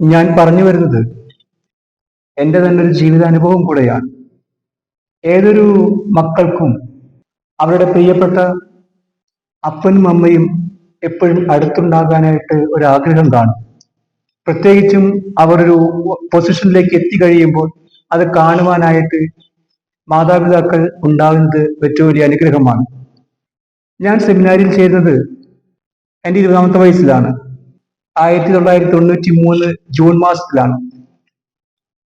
ഞാൻ പറഞ്ഞു വരുന്നത് എന്റെ തന്നെ ഒരു ജീവിതാനുഭവം കൂടെയാണ്. ഏതൊരു മക്കൾക്കും അവരുടെ പ്രിയപ്പെട്ട അപ്പനും അമ്മയും എപ്പോഴും അടുത്തുണ്ടാകാനായിട്ട് ഒരു ആഗ്രഹം കാണും. പ്രത്യേകിച്ചും അവരൊരു പൊസിഷനിലേക്ക് എത്തിക്കഴിയുമ്പോൾ അത് കാണുവാനായിട്ട് മാതാപിതാക്കൾ ഉണ്ടാകുന്നത് ഏറ്റവും വലിയ അനുഗ്രഹമാണ്. ഞാൻ സെമിനാരിൽ ചേരുന്നത് എന്റെ ഇരുപതാമത്തെ വയസ്സിലാണ്. ആയിരത്തി തൊള്ളായിരത്തി തൊണ്ണൂറ്റി മൂന്ന് ജൂൺ മാസത്തിലാണ്.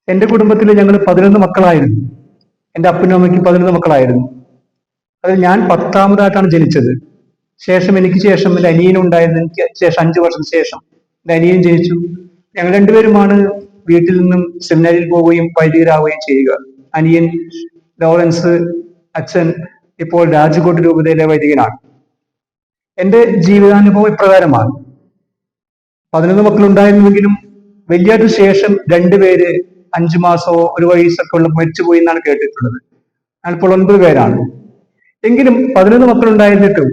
എന്റെ കുടുംബത്തിൽ ഞങ്ങൾ പതിനൊന്ന് മക്കളായിരുന്നു. എന്റെ അപ്പനും അമ്മയ്ക്ക് പതിനൊന്ന് മക്കളായിരുന്നു. അതിൽ ഞാൻ പത്താമതായിട്ടാണ് ജനിച്ചത്. ശേഷം എനിക്ക് ശേഷം എന്റെ അനിയനും ഉണ്ടായിരുന്നു. എനിക്ക് ശേഷം അഞ്ചു വർഷം ശേഷം എന്റെ അനിയൻ ജനിച്ചു. ഞങ്ങൾ രണ്ടുപേരുമാണ് വീട്ടിൽ നിന്നും സെമിനാരിൽ പോവുകയും വൈദികരാവുകയും ചെയ്യുക. അനിയൻ ലോറൻസ് അച്ഛൻ ഇപ്പോൾ രാജകോട്ട് രൂപതയിലെ വൈദികനാണ്. എന്റെ ജീവിതാനുഭവം ഇപ്രകാരമാണ്. പതിനൊന്ന് മക്കളുണ്ടായിരുന്നുവെങ്കിലും വലിയൊരു ശേഷം രണ്ടുപേര് അഞ്ചു മാസമോ ഒരു വയസ്സൊക്കെ ഉള്ള മരിച്ചുപോയി എന്നാണ് കേട്ടിട്ടുള്ളത്. ഞാനിപ്പോൾ ഒൻപത് പേരാണ്. എങ്കിലും പതിനൊന്ന് മക്കളുണ്ടായിരുന്നിട്ടും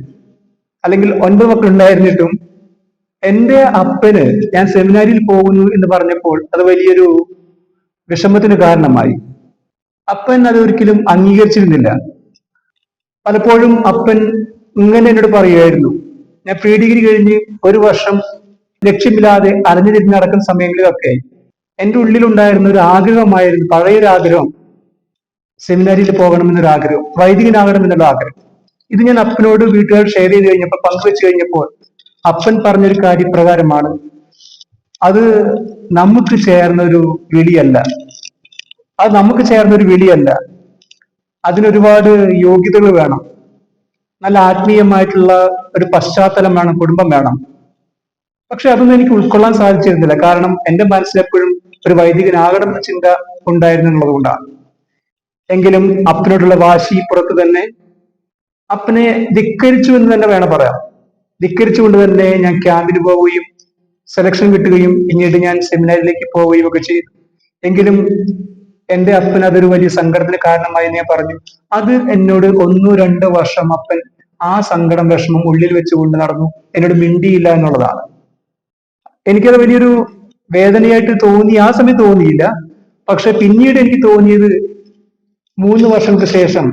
അല്ലെങ്കിൽ ഒൻപത് മക്കളുണ്ടായിരുന്നിട്ടും എന്റെ അപ്പന് ഞാൻ സെമിനാരിൽ പോകുന്നു എന്ന് പറഞ്ഞപ്പോൾ അത് വലിയൊരു വിഷമത്തിന് കാരണമായി. അപ്പൻ അത് ഒരിക്കലും അംഗീകരിച്ചിരുന്നില്ല. പലപ്പോഴും അപ്പൻ ഇങ്ങനെ എന്നോട് പറയുമായിരുന്നു. ഞാൻ പ്രീ ഡിഗ്രി കഴിഞ്ഞ് ഒരു വർഷം ലക്ഷ്യമില്ലാതെ അലഞ്ഞുതിരിഞ്ഞ് നടക്കുന്ന സമയങ്ങളിലൊക്കെ എന്റെ ഉള്ളിലുണ്ടായിരുന്ന ഒരു ആഗ്രഹമായിരുന്നു പഴയൊരു ആഗ്രഹം സെമിനാരിയിൽ പോകണമെന്നൊരു ആഗ്രഹം വൈദികനാകണമെന്നുള്ള ആഗ്രഹം. ഇത് ഞാൻ അപ്പനോട് വീട്ടുകാർ ഷെയർ ചെയ്ത് കഴിഞ്ഞപ്പോൾ പങ്കുവെച്ച് കഴിഞ്ഞപ്പോൾ അപ്പൻ പറഞ്ഞൊരു കാര്യപ്രകാരമാണ് അത് നമുക്ക് ചേർന്ന ഒരു വിളിയല്ല. അത് നമുക്ക് ചേർന്ന ഒരു വിളിയല്ല. അതിനൊരുപാട് യോഗ്യതകൾ വേണം. നല്ല ആത്മീയമായിട്ടുള്ള ഒരു പശ്ചാത്തലം വേണം കുടുംബം വേണം. പക്ഷെ അതൊന്നും എനിക്ക് ഉൾക്കൊള്ളാൻ സാധിച്ചിരുന്നില്ല. കാരണം എന്റെ മനസ്സിലെപ്പോഴും ഒരു വൈദികനാകണം എന്ന ചിന്ത ഉണ്ടായിരുന്നു എന്നുള്ളത് കൊണ്ടാണ്. എങ്കിലും അപ്പനോടുള്ള വാശി പുറത്ത് തന്നെ അപ്പനെ ധിക്കരിച്ചു എന്ന് തന്നെ വേണം പറയാം. ധിക്കരിച്ചുകൊണ്ട് തന്നെ ഞാൻ ക്യാമ്പിന് പോവുകയും സെലക്ഷൻ കിട്ടുകയും പിന്നീട് ഞാൻ സെമിനാരിലേക്ക് പോവുകയും ഒക്കെ ചെയ്തു. എങ്കിലും എന്റെ അപ്പൻ അതൊരു വലിയ സങ്കടത്തിന് കാരണമായി ഞാൻ പറഞ്ഞു. അത് എന്നോട് ഒന്നോ രണ്ടോ വർഷം അപ്പൻ ആ സങ്കടം വിഷമം ഉള്ളിൽ വെച്ചുകൊണ്ട് നടന്നു. എന്നോട് മിണ്ടിയില്ല എന്നുള്ളതാണ്. എനിക്കത് വലിയൊരു വേദനയായിട്ട് തോന്നി ആ സമയത്ത് തോന്നിയില്ല. പക്ഷെ പിന്നീട് എനിക്ക് തോന്നിയത് മൂന്ന് വർഷങ്ങൾക്ക് ശേഷം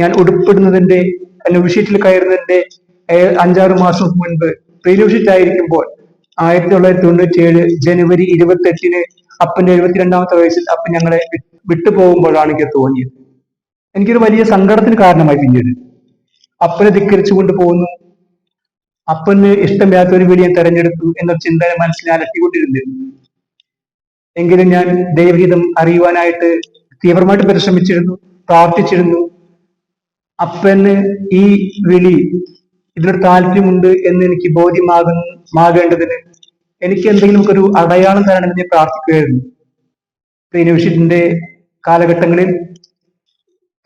ഞാൻ ഉടുപ്പിടുന്നതിന്റെ ന്യൂഷീറ്റിൽ കയറുന്നതിന്റെ അഞ്ചാറ് മാസം മുൻപ് പ്രീന്യൂഷീറ്റ് ആയിരിക്കുമ്പോൾ ആയിരത്തി തൊള്ളായിരത്തി തൊണ്ണൂറ്റി ഏഴ് ജനുവരി ഇരുപത്തി എട്ടിന് അപ്പന്റെ എഴുപത്തിരണ്ടാമത്തെ വയസ്സിൽ അപ്പൻ ഞങ്ങളെ വിട്ടുപോകുമ്പോഴാണ് എനിക്ക് തോന്നിയത്. എനിക്കൊരു വലിയ സങ്കടത്തിന് കാരണമായി പിന്നീട്. അപ്പനെ ധിക്കരിച്ചുകൊണ്ട് പോകുന്നു. അപ്പന് ഇഷ്ടമില്ലാത്ത ഒരു വിളി ഞാൻ തെരഞ്ഞെടുത്തു എന്ന ചിന്ത മനസ്സിൽ അലട്ടിക്കൊണ്ടിരുന്നിരുന്നു. എങ്കിലും ഞാൻ ദൈവഗീതം അറിയുവാനായിട്ട് തീവ്രമായിട്ട് പരിശ്രമിച്ചിരുന്നു പ്രാർത്ഥിച്ചിരുന്നു. അപ്പന് ഈ വിളി ഇതിനൊരു താല്പര്യമുണ്ട് എന്ന് എനിക്ക് ബോധ്യമാകുമാകേണ്ടതിന് എനിക്ക് എന്തെങ്കിലും ഒരു അടയാളം തരണമെന്ന് ഞാൻ പ്രാർത്ഥിക്കുകയായിരുന്നു. യൂണിവേഴ്സിറ്റിന്റെ കാലഘട്ടങ്ങളിൽ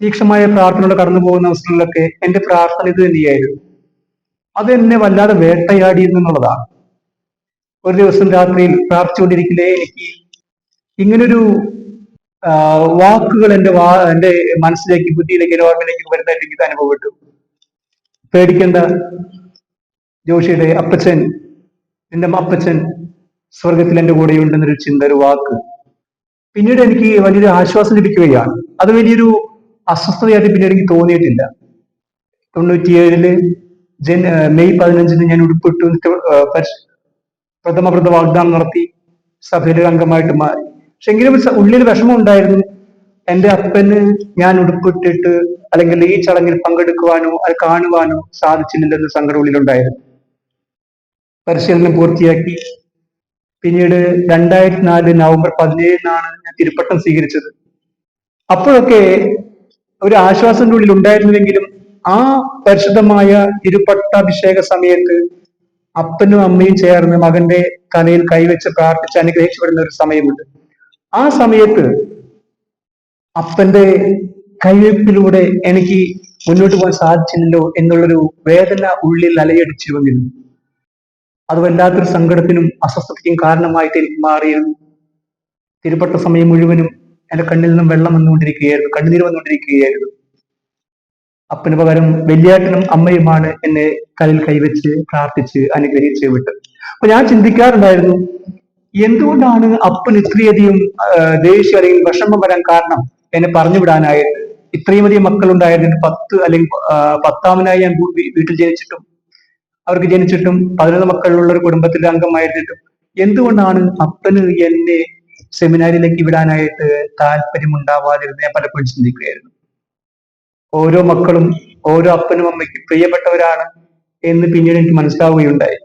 തീക്ഷമായ പ്രാർത്ഥനയോടെ കടന്നു പോകുന്ന അവസരങ്ങളിലൊക്കെ എന്റെ പ്രാർത്ഥന ഇത് തന്നെയായിരുന്നു. അത് എന്നെ വല്ലാതെ വേട്ടയാടിയിരുന്നു എന്നുള്ളതാണ് ഒരു ദിവസം രാത്രിയിൽ പ്രാർത്ഥിച്ചുകൊണ്ടിരിക്കില്ലേ എനിക്ക് ഇങ്ങനൊരു വാക്കുകൾ എന്റെ വാ എന്റെ മനസ്സിലേക്ക് ബുദ്ധിയിലേക്ക് എന്റെ ഓർമ്മയിലേക്ക് വരുന്നതായിട്ട് എനിക്ക് അനുഭവപ്പെട്ടു പേടിക്കേണ്ട. ജോഷിയുടെ അപ്പച്ചൻ എന്റെ അപ്പച്ചൻ സ്വർഗത്തിൽ എന്റെ കൂടെയുണ്ടെന്നൊരു ചിന്ത ഒരു വാക്ക്. പിന്നീട് എനിക്ക് വലിയൊരു ആശ്വാസം ലഭിക്കുകയാണ്. അത് വലിയൊരു അസ്വസ്ഥതയായിട്ട് പിന്നീട് എനിക്ക് തോന്നിയിട്ടില്ല. തൊണ്ണൂറ്റിയേഴിൽ മെയ് പതിനഞ്ചിന് ഞാൻ ഉടുപ്പിട്ടു പ്രഥമ വാഗ്ദാനം നടത്തി സഭയിലെ അംഗമായിട്ട് മാറി. പക്ഷെ എങ്കിലും ഉള്ളിൽ വിഷമം ഉണ്ടായിരുന്നു എന്റെ അപ്പന് ഞാൻ ഉടുപ്പിട്ടിട്ട് അല്ലെങ്കിൽ ഈ ചടങ്ങിൽ പങ്കെടുക്കുവാനോ അത് കാണുവാനോ സാധിച്ചില്ലെന്ന സങ്കടം ഉള്ളിലുണ്ടായിരുന്നു. പരിശീലനം പൂർത്തിയാക്കി. പിന്നീട് രണ്ടായിരത്തി നാല് നവംബർ പതിനേഴിനാണ് ഞാൻ തിരുപ്പട്ടം സ്വീകരിച്ചത്. അപ്പോഴൊക്കെ ഒരു ആശ്വാസത്തിന്റെ ഉള്ളിൽ ഉണ്ടായിരുന്നുവെങ്കിലും ആ പരിശുദ്ധമായ തിരുപ്പട്ടാഭിഷേക സമയത്ത് അപ്പനും അമ്മയും ചേർന്ന് മകന്റെ തലയിൽ കൈവച്ച് പ്രാർത്ഥിച്ച് അനുഗ്രഹിക്കപ്പെടുന്ന ഒരു സമയമുണ്ട്. ആ സമയത്ത് അപ്പന്റെ കൈവയ്പിലൂടെ എനിക്ക് മുന്നോട്ട് പോകാൻ സാധിച്ചില്ലല്ലോ എന്നുള്ളൊരു വേദന ഉള്ളിൽ അലയടിച്ചു വന്നിരുന്നു. അത് വല്ലാത്തൊരു സങ്കടത്തിനും അസ്വസ്ഥതയ്ക്കും കാരണമായിട്ട് എനിക്ക് മാറിയിരുന്നു. തിരുപ്പട്ട സമയം മുഴുവനും എന്റെ കണ്ണിൽ നിന്നും വെള്ളം വന്നുകൊണ്ടിരിക്കുകയായിരുന്നു കണ്ണുനീർ വന്നുകൊണ്ടിരിക്കുകയായിരുന്നു. അപ്പന് പകരം വലിയാട്ടനും അമ്മയുമാണ് എന്നെ കലിൽ കൈവച്ച് പ്രാർത്ഥിച്ച് അനുഗ്രഹിച്ച് വിട്ടത്. അപ്പൊ ഞാൻ ചിന്തിക്കാറുണ്ടായിരുന്നു എന്തുകൊണ്ടാണ് അപ്പൻ ഇത്രയധികം ദേഷ്യം അല്ലെങ്കിൽ വിഷമം വരാൻ കാരണം എന്നെ പറഞ്ഞു വിടാനായിട്ട്? ഇത്രയും അധികം മക്കളുണ്ടായിരുന്നു. പത്ത് അല്ലെങ്കിൽ പത്താമനായി ഞാൻ വീട്ടിൽ ജനിച്ചിട്ടും അവർക്ക് ജനിച്ചിട്ടും പതിനൊന്ന് മക്കളുള്ള ഒരു കുടുംബത്തിലെ അംഗമായിരുന്നിട്ടും എന്തുകൊണ്ടാണ് അപ്പന് എന്നെ സെമിനാരിലേക്ക് വിടാനായിട്ട് താല്പര്യമുണ്ടാവാതിരുന്ന് ഞാൻ പലപ്പോഴും ചിന്തിക്കുകയായിരുന്നു. ഓരോ മക്കളും ഓരോ അപ്പനും അമ്മയ്ക്കും പ്രിയപ്പെട്ടവരാണ് എന്ന് പിന്നീട് എനിക്ക് മനസ്സിലാവുകയുണ്ടായി.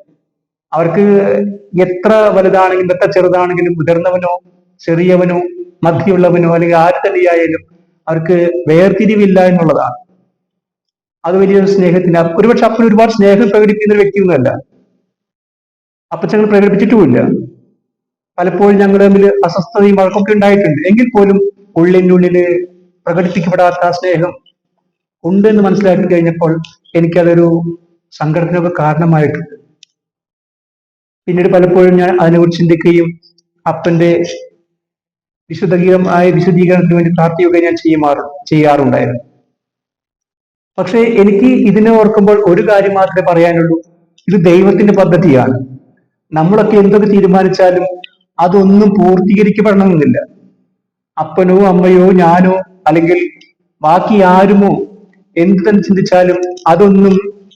അവർക്ക് എത്ര വലുതാണെങ്കിലും എത്ര ചെറുതാണെങ്കിലും മുതിർന്നവനോ ചെറിയവനോ മധ്യമുള്ളവനോ അല്ലെങ്കിൽ ആര് തന്നെയായാലും അവർക്ക് വേർതിരിവില്ല എന്നുള്ളതാണ്. അത് വലിയൊരു സ്നേഹത്തിന് ഒരുപക്ഷെ അപ്പൻ ഒരുപാട് സ്നേഹം പ്രകടിപ്പിക്കുന്ന ഒരു വ്യക്തിയൊന്നുമല്ല അപ്പച്ചങ്ങൾ പ്രകടിപ്പിച്ചിട്ടുമില്ല. പലപ്പോഴും ഞങ്ങൾ തമ്മിൽ അസ്വസ്ഥതയും വഴക്കൊക്കെ ഉണ്ടായിട്ടുണ്ട്. എങ്കിൽ പോലും ഉള്ളിന്റെ ഉള്ളിൽ പ്രകടിപ്പിക്കപ്പെടാത്ത ആ സ്നേഹം ഉണ്ടെന്ന് മനസ്സിലാക്കി കഴിഞ്ഞപ്പോൾ എനിക്കതൊരു സങ്കടത്തിനൊക്കെ കാരണമായിട്ടുണ്ട്. പിന്നീട് പലപ്പോഴും ഞാൻ അതിനെക്കുറിച്ച് ചിന്തിക്കുകയും അപ്പന്റെ വിശുദ്ധീകരമായ വിശുദ്ധീകരണത്തിന് വേണ്ടി പ്രാർത്ഥിക്കുകയും ഞാൻ ചെയ്യുമാറു ചെയ്യാറുണ്ടായിരുന്നു. പക്ഷേ എനിക്ക് ഇതിനെ ഓർക്കുമ്പോൾ ഒരു കാര്യം മാത്രമേ പറയാനുള്ളൂ. ഇത് ദൈവത്തിന്റെ പദ്ധതിയാണ്. നമ്മളൊക്കെ എന്തൊക്കെ തീരുമാനിച്ചാലും അതൊന്നും പൂർത്തീകരിക്കപ്പെടണമെന്നില്ല. അപ്പനോ അമ്മയോ ഞാനോ അല്ലെങ്കിൽ ബാക്കി ആരുമോ എന്ത് തന്നെ ചിന്തിച്ചാലും അതൊന്നും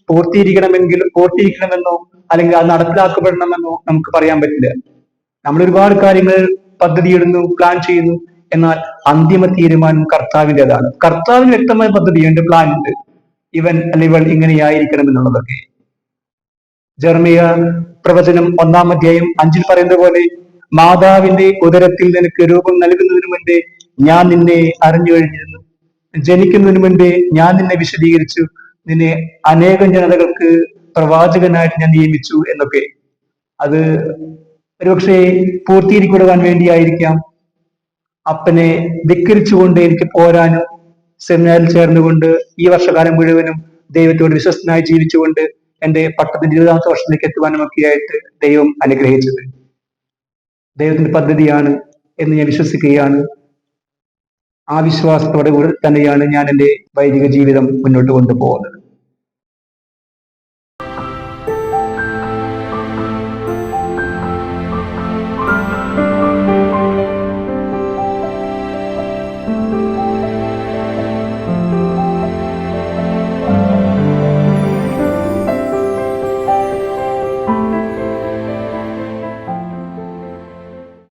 പൂർത്തീകരിക്കണമെങ്കിൽ പൂർത്തീകരിക്കണമെന്നോ അല്ലെങ്കിൽ അത് നടപ്പിലാക്കപ്പെടണമെന്നോ നമുക്ക് പറയാൻ പറ്റില്ല. നമ്മൾ ഒരുപാട് കാര്യങ്ങൾ പദ്ധതി ഇടുന്നു പ്ലാൻ ചെയ്യുന്നു. എന്നാൽ അന്തിമ തീരുമാനം കർത്താവിന്റെതാണ് കർത്താവിന് വ്യക്തമായ പദ്ധതിയുണ്ട് പ്ലാൻ ഉണ്ട്. ഇവൻ അല്ലെ ഇവൾ ഇങ്ങനെയായിരിക്കണം എന്നുള്ളതൊക്കെ. ജർമിയ പ്രവചനം ഒന്നാം അധ്യായം അഞ്ചിൽ പറയുന്ന പോലെ മാതാവിന്റെ ഉദരത്തിൽ നിനക്ക് രൂപം നൽകുന്നതിന് മുൻപേ ഞാൻ നിന്നെ അറിഞ്ഞു കഴിഞ്ഞിരുന്നു. ജനിക്കുന്നതിന് മുൻപേ ഞാൻ നിന്നെ വിശദീകരിച്ചു. നിന്നെ അനേകം ജനതകൾക്ക് പ്രവാചകനായിട്ട് ഞാൻ നിയമിച്ചു എന്നൊക്കെ. അത് ഒരുപക്ഷെ പൂർത്തീകരിക്കപ്പെടുവാൻ വേണ്ടിയായിരിക്കാം. അപ്പനെ ധിക്കരിച്ചുകൊണ്ട് എനിക്ക് പോരാനും സെമിനാറിൽ ചേർന്നുകൊണ്ട് ഈ വർഷകാലം മുഴുവനും ദൈവത്തോട് വിശ്വസ്തനായി ജീവിച്ചുകൊണ്ട് എന്റെ പട്ടത്തിന്റെ ഇരുപതാമത്തെ വർഷത്തിലേക്ക് എത്തുവാനും ഒക്കെയായിട്ട് ദൈവം അനുഗ്രഹിച്ചത്. ദൈവത്തിന്റെ പദ്ധതിയാണ് എന്ന് ഞാൻ വിശ്വസിക്കുകയാണ്. ആ വിശ്വാസത്തോടെ കൂടെ തന്നെയാണ് ഞാൻ എന്റെ വൈദിക ജീവിതം മുന്നോട്ട് കൊണ്ടുപോകുന്നത്.